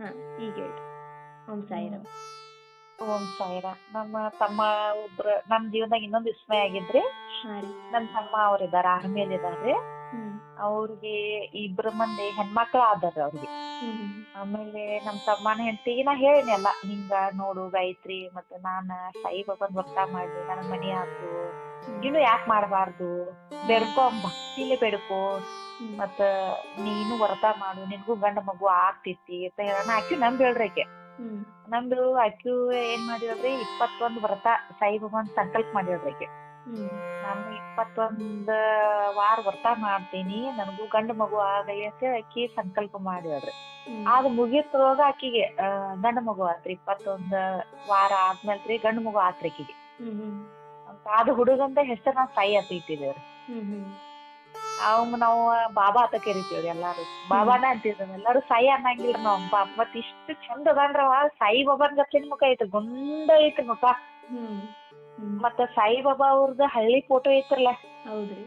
ಹಾ ಈಗ ಹೇಳಿ. ಓಂ ಸಾಯಿರಾಮ್. ಓಂ ಸಾಯಿರ ನಮ್ಮ ತಮ್ಮ ಒಬ್ರು ನಮ್ ಜೀವನದಾಗ ಇನ್ನೊಂದು ವಿಸ್ಮಯ ಆಗಿದ್ರಿ. ಹಾ ತಮ್ಮ ನನ್ ತಮ್ಮ ಅವ್ರಿದಾರ ಆರ್ಮಿಯಲ್ಲಿ ಇದಾರ್ರಿ ಹ್ಮ್. ಅವ್ರಿಗೆ ಇಬ್ರು ಮಂದಿ ಹೆಣ್ಮಕ್ಳು ಆದಾರ ಅವ್ರಿಗೆ. ಆಮೇಲೆ ನಮ್ಮ ತಮ್ಮನ ಹೆಂಡತಿಗೆ ನಾ ಹೇಳಿನಿ ಎಲ್ಲ ಹಿಂಗ ನೋಡು ಗಾಯತ್ರಿ ಮತ್ತೆ ನಾನ ಸಾಯಿಬಾಬಾನ್ ವ್ರತ ಮಾಡಿ ನನ್ನ ಮನಿ ಆತು. ಇನ್ನು ಯಾಕೆ ಮಾಡಬಾರ್ದು? ಬೆಡ್ಕೊ ಭಕ್ತಿಲಿ ಬೇಡ್ಕೊ. ಮತ್ತ ನೀನು ವ್ರತ ಮಾಡು ನಿನ್ಗೂ ಗಂಡ ಮಗು ಆಗ್ತೈತಿ ಅಂತ ಹೇಳೋಣ. ಆಕಿ ನಂಬ್ ಹೇಳ್ರಿ ಆಕೆ. ನಮ್ದು ಆಕಿ ಏನ್ ಮಾಡಿದ್ರಿ? ಇಪ್ಪತ್ತೊಂದ್ ವ್ರತ ಸಾಯಿಬಾಬಾನ್ ಸಂಕಲ್ಪ ಮಾಡಿದ್ರಿ ಆಕೆ. ನಾನು ಇಪ್ಪತ್ತೊಂದ್ ವಾರ ವ್ರತ ಮಾಡ್ತೀನಿ ನನಗೂ ಗಂಡ ಮಗು ಆಗಲಿ ಅಂತ ಆಕಿ ಸಂಕಲ್ಪ ಮಾಡಿದ್ರಿ. ಅದ್ ಮುಗಿಯೋದ್ರೊಳಗ ಆಕಿಗೆ ಗಂಡ ಮಗು ಆತ್ರಿ. ಇಪ್ಪತ್ತೊಂದ್ ವಾರ ಆದ್ಮೇಲ್ರಿ ಗಂಡ ಮಗು ಆತ್ರಿ ಆಕಿಗೆ. ಅದ್ ಹುಡುಗಂದ ಹೆಸರು ನಾವ್ ಸಾಯಿ ಅಂತ ಇಟ್ಟಿದೇವ್ರಿ ಅವಂಗ ನಾವು ಬಾಬಾ ಅಂತ ಕರಿತೀವ್ರಿ ಎಲ್ಲಾರು. ಬಾಬಾನ ಅಂತಿದ್ವಿ ಎಲ್ಲಾರು ಸೈ ಅನ್ನಂಗಿಲ್ರಿ ನಾವ್. ಬಾ ಮತ್ ಇಷ್ಟ್ ಚಂದ ಅದಾನ್ರವ. ಅವ ಸಾಯಿ ಬಾಬಾನ್ ಗತ್ಲಿನ ಮುಖ ಐತ್ರಿ ಗುಂಡ ಐತ್ರಿ ಮುಖ. ಮತ್ತ ಸಾಯಿ ಬಾಬಾ ಅವ್ರದ್ದು ಹಳ್ಳಿ ಫೋಟೋ ಐತ್ರಲ್ಲ ಹೌದ್ರಿ.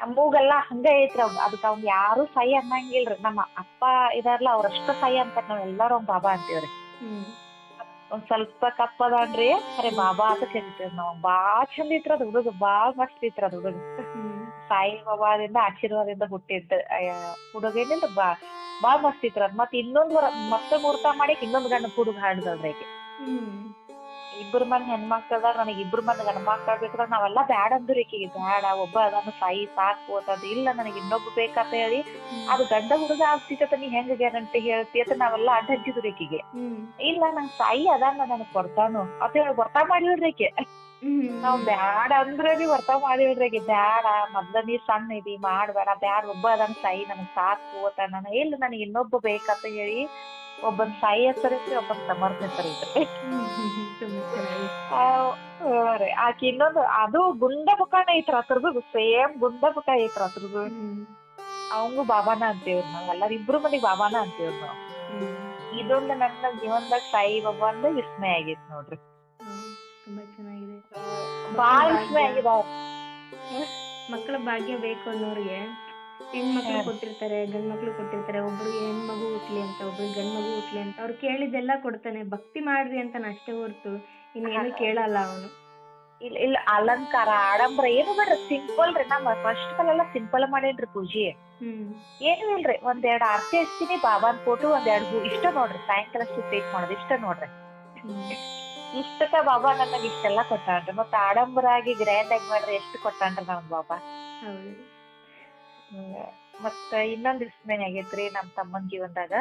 ನಮ್ಮೂಗೆಲ್ಲ ಹಂಗ ಐತ್ರಿ ಅವ್ ಅದಕ್ಕ ಅವ್ನ ಯಾರು ಸೈ ಅನ್ನಂಗಿಲ್ರಿ ನಮ್ಮ ಅಪ್ಪ ಇದಾರಲ್ಲ ಅವ್ರಷ್ಟ ಸೈ ಅಂತ ನಾವ್ ಎಲ್ಲಾರು ಅವ್ನ್ ಬಾಬಾ ಅಂತೀವ್ರಿ. ಒಂದ್ ಸ್ವಲ್ಪ ಕಪ್ಪದಾನ್ರಿ ಅರೆ ಬಾಬಾ ಅಂತ ಕರಿತೀವ್ರಿ ನಾವ್. ಬಾಳ ಚಂದ ಐತ್ರಿ ಅದ್ ಹುಡುಗ ಬಾಳ ಮಸ್ತ್ ಐತ್ರಿ ಅದ್ ಹುಡುಗ ಸಾಯಿ ಬಾಬಾದಿಂದ ಆಶೀರ್ವಾದದಿಂದ ಹುಟ್ಟಿದ್ದ ಹುಡುಗೇನಿಲ್ಲ ಬಾ ಬಾಳ ಮಸ್ತ್ ಅದ್. ಮತ್ ಇನ್ನೊಂದ್ ವರ ಮತ್ತೆ ಮುಹೂರ್ತ ಮಾಡಿ ಇನ್ನೊಂದ್ ಗಂಡ ಹುಡುಗ ಹಾಡ್ದಲ್ರಿ ಆಕಿ. ಇಬ್ರು ಮಂದಿ ಹೆಣ್ಮಕ್ಳು ಅದಾರ ನನಗೆ ಇಬ್ರ ಮಂದಿ ಗಂಡ ಮಕ್ಕಳ ಬೇಕಂದ್ರ ನಾವೆಲ್ಲ ಬ್ಯಾಡ ಅಂದ್ರಿ ಈಕೆಗೆ. ಬ್ಯಾಡ ಒಬ್ಬ ಅದಾನ ಸಾಯಿ ಸಾಕು ಅಂತಂದ್ ಇಲ್ಲ ನನಗೆ ಇನ್ನೊಬ್ಬ ಬೇಕಂತ ಹೇಳಿ. ಅದು ಗಂಡ ಹುಡುಗ ಆಗ್ತಿತ್ತ ನೀ ಹೆಂಗ್ ಗ್ಯಾರಂಟಿ ಹೇಳ್ತಿ ಅಂತ ನಾವೆಲ್ಲ ಅಡ್ಡ ಹಚ್ಚಿದ್ರಿ ಈಕಿಗೆ ಇಲ್ಲ ನಂಗ್ ಸಾಯಿ ಅದಾನ ನನಗ್ ಕೊಡ್ತಾನು ಅಂತ ಹೇಳಿ ಬರ್ತಾ ಹ್ಮ್ ನಾವ್ ಬ್ಯಾಡ ಅಂದ್ರೆ ವರ್ತಾವ್ ಮಾಡಿ ಈಗ ಬ್ಯಾಡ ಮೊದ್ಲ ನೀ ಸಣ್ಣ ಇದಿ ಮಾಡ್ಬೇಡ ಬ್ಯಾಡ ಒಬ್ಬ ಅದನ್ ಸಾಯಿ ನನಗ್ ಸಾಕು ಅಂತ ನಾನು ಇಲ್ಲ ನನಗೆ ಇನ್ನೊಬ್ಬ ಬೇಕಂತ ಹೇಳಿ ಒಬ್ಬನ್ ಸಾಯಿ ಹೆಸರಿತ್ರಿ ಒಬ್ಬನ್ ಸಮರ್ಥ ಹೆಸರಿತ್ರಿ ಹ್ಮ್ ಹ್ಮ್ ಹ್ಮ್ ತುಂಬಾ ಚೆನ್ನಾಗಿ ಆ, ಹಾ ರೀ. ಆಕಿ ಇನ್ನೊಂದು ಅದು ಗುಂಡ ಮುಖಾನ ಐತ್ರ ಅದ್ರದ್ದು ಸೇಮ್ ಗುಂಡ ಮುಖ ಐತ್ರ ಹ್ಮ್ ಅವಂಗು ಬಾಬಾನ ಅಂತೀವ್ರಿ ನಾವ್ ಎಲ್ಲಾರು ಇಬ್ರು ಮಂದಿಗ್ ಬಾಬಾನ ಅಂತೀವ್ರಿ ನಾವ್. ಇದೊಂದು ನನ್ನ ಜೀವನದಾಗ ಸಾಯಿ ಬಾಬಾ ಅಂದ ವಿಸ್ಮಯ ಆಗೈತಿ ನೋಡ್ರಿ. ತುಂಬಾ ಚೆನ್ನಾಗಿದೆ. ಮಕ್ಕಳ ಭಾಗ್ಯ ಬೇಕು ಅನ್ನೋರಿಗೆ. ಹೆಣ್ಮಕ್ಳು ಮಕ್ಳು ಕೊಟ್ಟಿರ್ತಾರೆ ಗಂಡ್ ಮಕ್ಳು ಕೊಟ್ಟಿರ್ತಾರೆ ಒಬ್ರಿಗೆ ಹೆಣ್ಮಗು ಹುಟ್ಲಿ ಅಂತ ಒಬ್ರು ಗಂಡ್ ಮಗು ಹುಟ್ಲಿ ಅಂತ. ಅವ್ರು ಕೇಳಿದ್ದೆಲ್ಲ ಕೊಡ್ತಾನೆ. ಭಕ್ತಿ ಮಾಡ್ರಿ ಅಂತ ಅಷ್ಟೇ ಹೊರ್ತು ಇನ್ನೇನು ಕೇಳಲ್ಲ ಅವನು. ಇಲ್ಲ ಇಲ್ಲ ಅಲಂಕಾರ ಆಡಂಬರ ಏನು ಬೇಡ್ರಿ. ಸಿಂಪಲ್ ರೀ. ನಮ್ಮ ಫಸ್ಟ್ ಕಲೆಲ್ಲ ಸಿಂಪಲ್ ಮಾಡೇನ್ರಿ ಪೂಜೆ. ಹ್ಮ್. ಏನು ಇಲ್ರಿ. ಒಂದೆರಡ್ ಆರತಿ ಹಚ್ತೀನಿ. ಬಾಬಾನ್ ಫೋಟೋ ಒಂದೆರಡು ಹೂ. ಇಷ್ಟ ನೋಡ್ರಿ. ಸಾಯಂಕಾಲ ಸ್ಟೇಟ್ ಮಾಡೋದು ಇಷ್ಟ ನೋಡ್ರಿ. ಇಷ್ಟಕ್ಕ ಬಾಬಾ ನನಗ್ ಇಷ್ಟೆಲ್ಲ ಕೊಟ್ಟಾನ್ರಿ ಮತ್ತ ಆಡಂಬರ ಆಗಿ ಗ್ರ್ಯಾಂಡ್ ಆಗಿ ಮಾಡ್ರಿ ಎಷ್ಟು ಕೊಟ್ಟಾನ್ರಿ ನಮ್ ಬಾಬಾ. ಮತ್ತ ಇನ್ನೊಂದ್ ವಿಸ್ಮಯ ಆಗೈತ್ರಿ ನಮ್ ತಮ್ಮನ್ ಜೀವನದಾಗ.